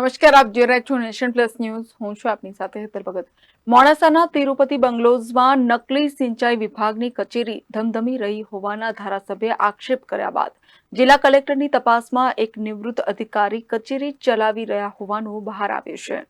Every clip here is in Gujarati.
નમસ્કાર, આપ જોઈ રહ્યા છો નેશન પ્લસ ન્યૂઝ. હું છું આપની સાથે હેતલ ભગત. મોડાસાના તિરુપતિ બંગલોઝમાં નકલી સિંચાઈ વિભાગની કચેરી ધમધમી રહી હોવાના ધારાસભ્યે આક્ષેપ કર્યા બાદ જિલ્લા કલેક્ટરની તપાસમાં એક નિવૃત્ત અધિકારી કચેરી ચલાવી રહ્યા હોવાનું બહાર આવ્યું છે.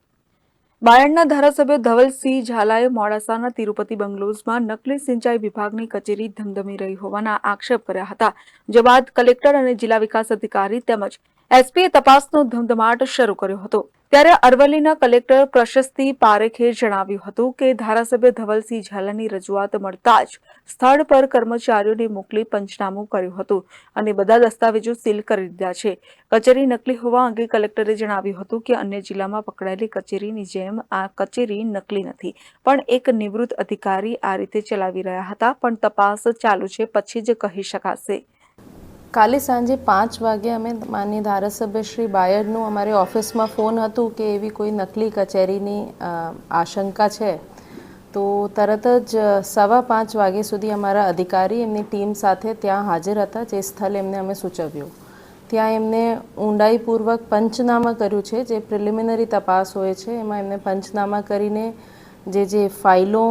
બાયડના ધારાસભ્ય ધવલસિંહ ઝાલાએ મોડાસાના તિરુપતિ બંગલોઝમાં નકલી સિંચાઈ વિભાગની કચેરી ધમધમી રહી હોવાના આક્ષેપ કર્યા હતા. જે બાદ કલેક્ટર અને જિલ્લા વિકાસ અધિકારી તેમજ એસપીએ તપાસનો ધમધમાટ શરૂ કર્યો હતો. ત્યારે અરવલ્લીના કલેક્ટર પ્રશસ્તિ પારેખે જણાવ્યું હતું કે ધારાસભ્ય ધવલસિંહ ઝાલાની રજૂઆત મળતા જ સ્થળ પર કર્મચારીઓને મોકલી પંચનામું કર્યું હતું અને બધા દસ્તાવેજો સીલ કરી દીધા છે. કચેરી નકલી હોવા અંગે કલેક્ટરે જણાવ્યું હતું કે અન્ય જિલ્લામાં પકડાયેલી કચેરીની જેમ આ કચેરી નકલી નથી. પણ એક નિવૃત્ત અધિકારી આ રીતે ચલાવી રહ્યા હતા, પણ તપાસ ચાલુ છે, પછી જ કહી શકાશે. કાલે સાંજે પાંચ વાગે અમે માન્ય ધારાસભ્ય શ્રી બાયડનું અમારી ઓફિસમાં ફોન હતું કે એવી કોઈ નકલી કચેરીની આશંકા છે. તો તરત જ સવા પાંચ વાગે સુધી અમારા અધિકારી એમની ટીમ સાથે ત્યાં હાજર હતા, જે સ્થળ એમને અમે સૂચવ્યું. ત્યાં એમને ઊંડાઈપૂર્વક પંચનામા કર્યું છે, જે પ્રિલિમિનરી તપાસ હોય છે, એમાં એમને પંચનામા કરીને જે જે ફાઇલો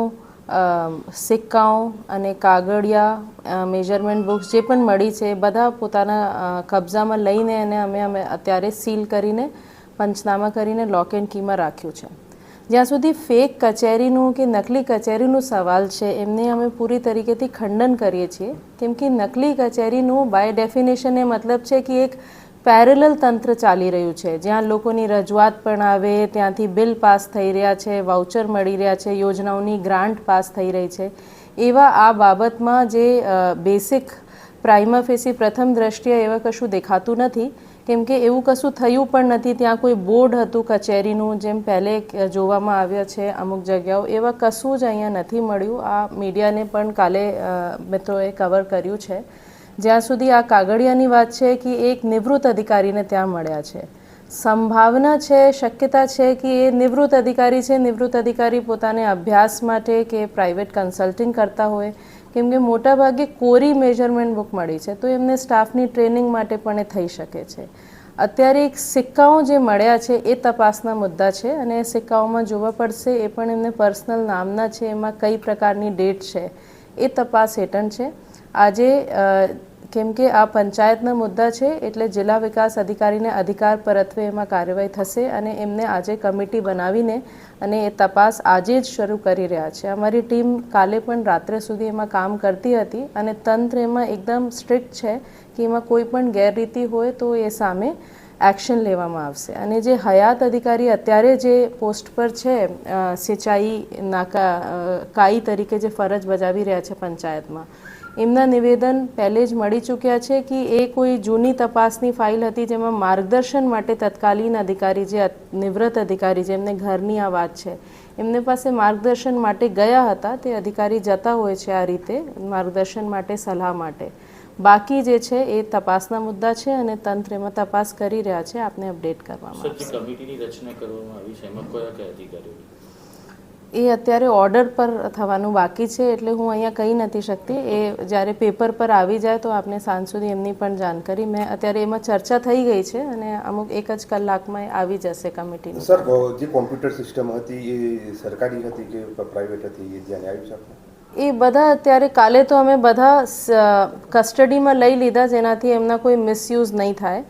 સિક્કાઓ અને કાગળિયા મેજરમેન્ટ બુક્સ જે પણ મળી છે, બધા પોતાના કબજામાં લઈને અને અમે અમે અત્યારે સીલ કરીને, પંચનામા કરીને લોક એન્ડ કીમાં રાખ્યું છે. જ્યાં સુધી ફેક કચેરીનું કે નકલી કચેરીનું સવાલ છે, એમને અમે પૂરી તરીકેથી ખંડન કરીએ છીએ. કેમ કે નકલી કચેરીનું બાય ડેફિનેશન એ મતલબ છે કે એક પેરેલલ તંત્ર ચાલી રહ્યું છે. જ્યાં લોકોની રજૂઆત પણ આવે, ત્યાંથી બિલ પાસ થઈ રહ્યા છે, વાઉચર મળી રહ્યા છે, યોજનાઓની ગ્રાન્ટ પાસ થઈ રહી છે. એવા આ બાબતમાં જે બેસિક પ્રાઇમા ફેસી પ્રથમ દ્રષ્ટિએ એવા કશું દેખાતું નથી. કેમ કે એવું કશું થયું પણ નથી. ત્યાં કોઈ બોર્ડ હતું કચેરીનું, જેમ પહેલે જોવામાં આવ્યા છે અમુક જગ્યાઓ. એવા કશું જ અહીંયા નથી મળ્યું. આ મીડિયાને પણ કાલે મિત્રોએ કવર કર્યું છે. જ્યાં સુધી આ કાગળિયાની વાત છે કે એક નિવૃત્ત અધિકારીને ત્યાં મળ્યા છે. સંભાવના છે, શક્યતા છે કે એ નિવૃત્ત અધિકારી છે. નિવૃત્ત અધિકારી પોતાને અભ્યાસ માટે કે પ્રાઇવેટ કન્સલ્ટિંગ કરતા હોય. કેમ કે મોટાભાગે કોરી મેજરમેન્ટ બુક મળી છે, તો એમને સ્ટાફની ટ્રેનિંગ માટે પણ એ થઈ શકે છે. અત્યારે એક સિક્કાઓ જે મળ્યા છે એ તપાસના મુદ્દા છે અને એ સિક્કાઓમાં જોવા પડશે એ પણ એમને પર્સનલ નામના છે, એમાં કઈ પ્રકારની ડેટ છે એ તપાસ હેઠળ છે. આજે કેમ કે આ પંચાયતના મુદ્દા છે એટલે જિલ્લા વિકાસ અધિકારીને અધિકાર પરત્વે એમાં કાર્યવાહી થશે અને એમને આજે કમિટી બનાવીને અને એ તપાસ આજે જ શરૂ કરી રહ્યા છે. અમારી ટીમ કાલે પણ રાત્રે સુધી એમાં કામ કરતી હતી અને તંત્ર એમાં એકદમ સ્ટ્રિક્ટ છે કે એમાં કોઈ પણ ગેરરીતિ હોય તો એ સામે એક્શન લેવામાં આવશે. અને જે હયાત અધિકારી અત્યારે જે પોસ્ટ પર છે સિંચાઈ નાકા કાઈ તરીકે જે ફરજ બજાવી રહ્યા છે પંચાયતમાં, એમના નિવેદન પહેલે જ મળી ચૂક્યા છે કે એ કોઈ જૂની તપાસની ફાઇલ હતી જેમાં માર્ગદર્શન માટે તત્કાલીન અધિકારી જે નિવૃત્ત અધિકારી જેમને ઘરની આ વાત છે, એમને પાસે માર્ગદર્શન માટે ગયા હતા. તે અધિકારી જતા હોય છે આ રીતે માર્ગદર્શન માટે, સલાહ માટે. બાકી જે છે એ તપાસના મુદ્દા છે અને તંત્ર એમાં તપાસ કરી રહ્યા છે. આપને અપડેટ કરવામાં સર આવશે. જે કમિટીની રચના કરવામાં આવી છે એમાં કયા કયા અધિકારીઓ? એ અત્યારે ઓર્ડર પર થવાનું બાકી છે એટલે હું અહીંયા કહી નથી શકતી. એ જ્યારે પેપર પર આવી જાય તો આપને સાંજ સુધી એમની પણ જાણકારી. મેં અત્યારે એમાં ચર્ચા થઈ ગઈ છે અને અમુક એક જ કલાકમાં આવી જશે કમિટીની. સર જે કોમ્પ્યુટર સિસ્ટમ હતી એ સરકારી હતી કે પ્રાઇવેટ હતી એ ધ્યાને આવી આપને એ બધા અત્યારે કાલે તો અમે બધા કસ્ટડીમાં લઈ લીધા, જેનાથી એમના કોઈ મિસયુઝ નહીં થાય.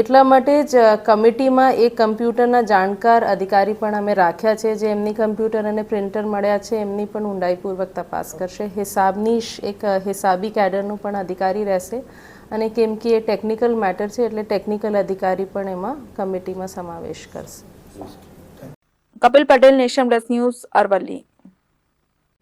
એટલા માટે જ કમિટીમાં એક કમ્પ્યુટરના જાણકાર અધિકારી પણ અમે રાખ્યા છે, જે એમની કમ્પ્યુટર અને પ્રિન્ટર મળ્યા છે, એમની પણ ઊંડાઈપૂર્વક તપાસ કરશે. હિસાબની એક હિસાબી કેડરનું પણ અધિકારી રહેશે અને કેમ કે એ ટેકનિકલ મેટર છે, એટલે ટેકનિકલ અધિકારી પણ એમાં કમિટીમાં સમાવેશ કરશે. Kapil Patel nation plus news Aravalli.